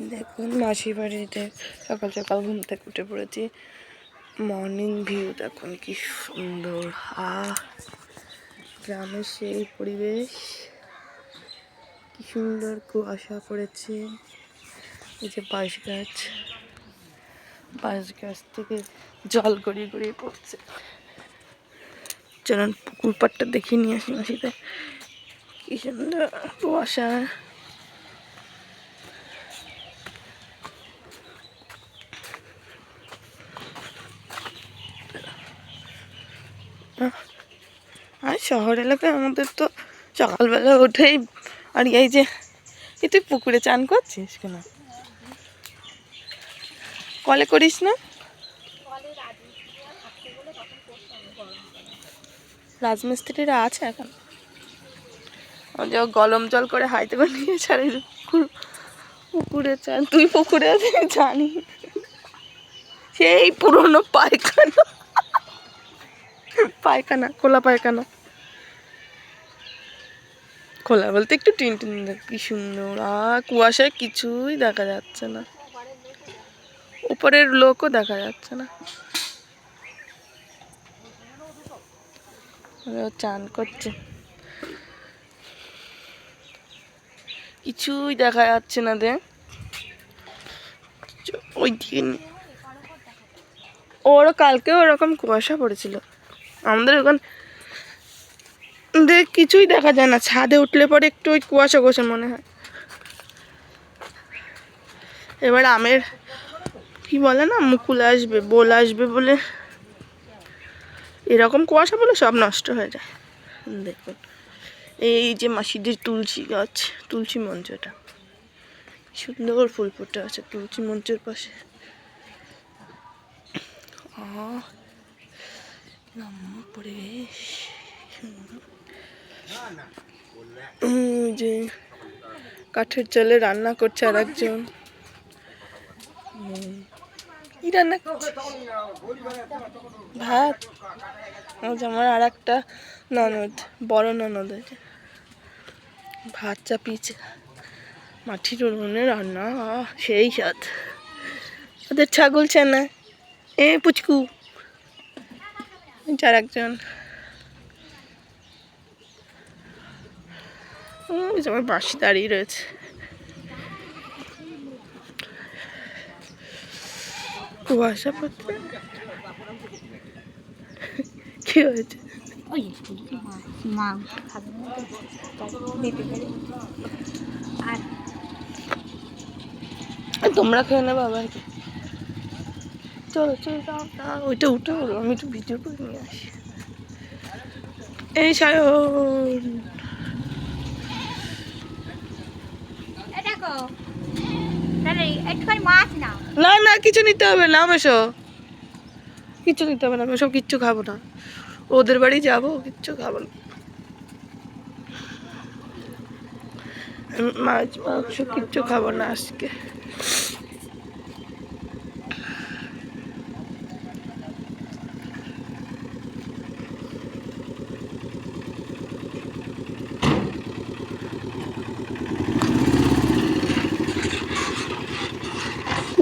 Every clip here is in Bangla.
দেখুন মাসি বাড়িতে সকাল সকাল ঘুম থেকে উঠে পড়েছি। মর্নিং ভিউ দেখুন কি সুন্দর। আহ গ্রামের সেই পরিবেশ। কি সুন্দর কুয়াশা পড়েছে। এই যে বাঁশ গাছ। বাঁশ গাছ থেকে জল গড়িয়ে গড়িয়ে পড়ছে। চলুন পুকুর পাড়টা দেখিয়ে নিয়ে আসি মাসিতে কি সুন্দর কুয়াশা। শহর এলাকায় আমাদের তো সকালবেলা উঠেই আর এই যে, এই তুই পুকুরে চান করছিস কেন? কলে করিস না? রাজমিস্ত্রিরা আছে এখন? যে গরম জল করে হাইতে করে নিয়ে ছাড়ে পুকুর, পুকুরে চান। তুই পুকুরে জানি। সেই পুরনো পায়খানা। পায়খানা, খোলা পায়খানা। খোলা বলতে একটু টিন টিন কি সুন্দর। আর কুয়াশায় কিছুই দেখা যাচ্ছে না। উপরের লোকও দেখা যাচ্ছে না। চান করছে। কিছুই দেখা যাচ্ছে না দে। ওই কালকে ওরকম কুয়াশা পড়েছিল। আমাদের ওখান কিছুই দেখা যায় না। ছাদে উঠলে পরে একটু ওই কুয়াশা কুয়াশা মনে হয়। এবার আমের কি বলে না, মুকুল আসবে, বোল আসবে বলে এরকম কুয়াশা বলে সব নষ্ট হয়ে যায়। দেখুন, এই যে মাসিদের তুলসী গাছ, তুলসী মঞ্চটা। সুন্দর ফুল ফুটে আছে তুলসী মঞ্চের পাশে। পরিবেশ যে কাঠের জলে রান্না করছে আর একজন রান্না করছে ভাত আমার আর একটা ননদ, বড় ননদ আছে। ভাত চাপিয়েছে। মাটির উনুনে রান্না সেই স্বাদ। ওদের ছাগল চেনা এ, পুচকু। চার একজন ওই যে আমার বাঁশি দাঁড়িয়ে রয়েছে। কুয়াশা পড়ছে। কি হয়েছে? তোমরা খেয়ে নেবে আবার কি। চলো চলো যাও না ওইটা উঠে আমি একটু ভিডিও করে নিয়ে আসি। এই সায়ন এ দেখো তাহলে একটুখানি মাছ নাও না না, কিছু নিতে হবে না এসো। কিছু নিতে হবে না সব কিচ্ছু খাব না। ওদের বাড়ি যাব, কিচ্ছু খাব না। মাছ, মাংস কিচ্ছু খাব না আজকে।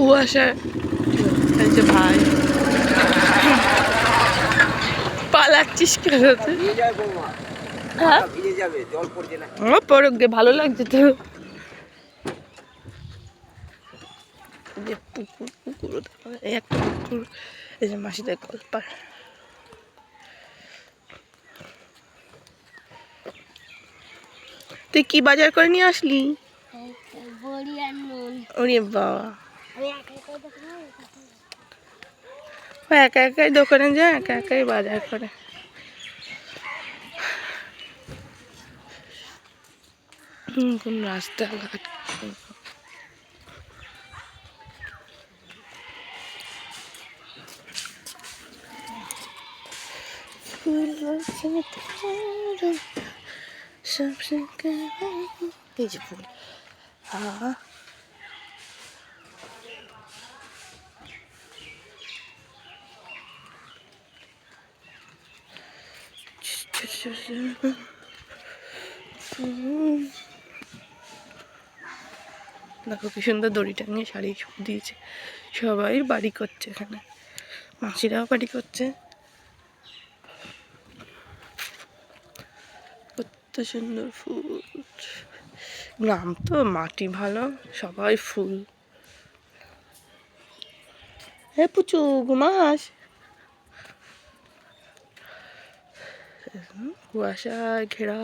কুয়াশা। যে ভাই। পালাচ্ছিস কেন হ্যাঁ? পড়ুক গে ভালো লাগছে তো। যে পুকুর পুকুর এই একটা পুকুর। এই যে মাসিদের কলপার তুই কি বাজার করে নিয়ে আসলি? ওরে বাবা। একা একাই দোকানে যায় একা একাই বাজার করে। কোন রাস্তাঘাট এই যে ফুল। আ দেখো কি সুন্দর দড়ি টাঙিয়ে শাড়ি দিয়েছে। সবাই বাড়ি করছে এখানে। মাসিরাও বাড়ি করছে। কত সুন্দর ফুল। গ্রাম তো মাটি ভালো, সবাই ফুল। হ্যাঁ পুচু, ঘুমাস? হুম, কুয়াশায় ঘেরা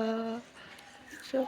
সব